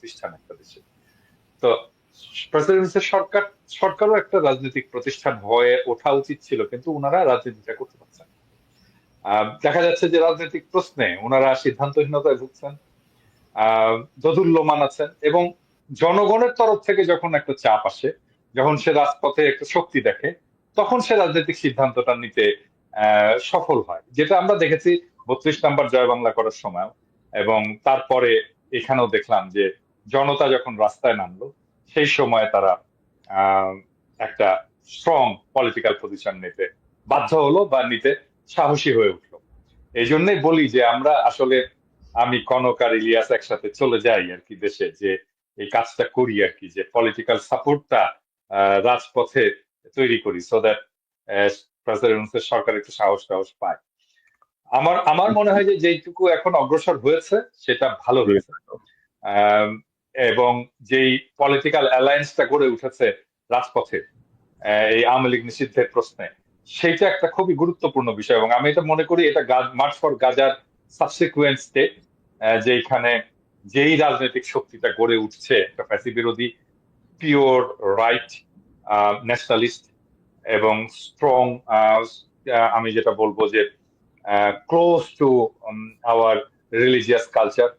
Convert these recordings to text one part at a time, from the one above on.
প্রতিষ্ঠান একটা দেশে তো প্রেসিডেন্সির সরকার, সরকারও একটা রাজনৈতিক প্রতিষ্ঠান হয়ে ওঠা উচিত ছিল, কিন্তু ওনারা রাজনীতিটা করতে পারছেন দেখা যাচ্ছে যে রাজনৈতিক প্রশ্নে ওনারা সিদ্ধান্তহীনতায় ভুগছেন দোদুল্যমান আছেন এবং জনগণের তরফ থেকে যখন একটা চাপ আসে, যখন সে রাজপথে একটা শক্তি দেখে, তখন সে রাজনৈতিক সিদ্ধান্তটা নিতে সফল হয়। যেটা আমরা দেখেছি বত্রিশ নাম্বার জয় বাংলা করার সময় এবং তারপরে এখানেও দেখলাম যে জনতা যখন রাস্তায় নামলো, সেই সময় তারা একটা স্ট্রং পলিটিক্যাল পজিশন নিতে বাধ্য হলো বা নিতে সাহসী হয়ে উঠল। এই জন্যই বলি যে আমরা আসলে, আমি কনক আর ইলিয়াস একসাথে চলে যাই আর কি দেশে, যে এই কাজটা করি আর কি, যে পলিটিক্যাল সাপোর্টটা রাজপথে তৈরি করি সো দ্যাট প্রেসিডেন্ট সরকার একটু সাহস টাহস পায়। আমার আমার মনে হয় যে যেইটুকু এখন অগ্রসর হয়েছে, সেটা ভালো হয়েছে। এবং যেই পলিটিক্যাল অ্যালায়েন্সটা গড়ে উঠেছে রাজপথে এই আওয়ামী লীগ নিষিদ্ধের প্রশ্নে, সেইটা একটা খুবই গুরুত্বপূর্ণ বিষয় এবং আমি এটা মনে করি এটা মার্চ ফর গাজার সাবসিকুয়েন্ট স্টেট যেখানে যেই রাজনৈতিক শক্তিটা গড়ে উঠছে, একটা ফ্যাসি বিরোধী পিওর রাইট ন্যাশনালিস্ট এবং স্ট্রং আমি যেটা বলব যে close to our religious culture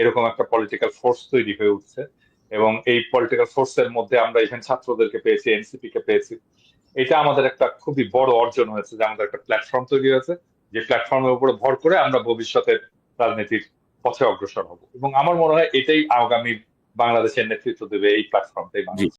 এরকম একটা পলিটিক্যাল ফোর্স তৈরি হয়ে উঠছে এবং এই পলিটিক্যাল ফোর্সের মধ্যে আমরা এখানে ছাত্রদেরকে পেয়েছি এনসিপি কে পেয়েছি। এটা আমাদের একটা খুবই বড় অর্জন হয়েছে যে আমাদের একটা প্ল্যাটফর্ম তৈরি হয়েছে যে প্ল্যাটফর্মের উপরে ভর করে আমরা ভবিষ্যতের রাজনীতির পথে অগ্রসর হব। এবং আমার মনে হয় এটাই আগামী বাংলাদেশের নেতৃত্ব দেবে এই প্ল্যাটফর্মটাই বাংলাদেশ।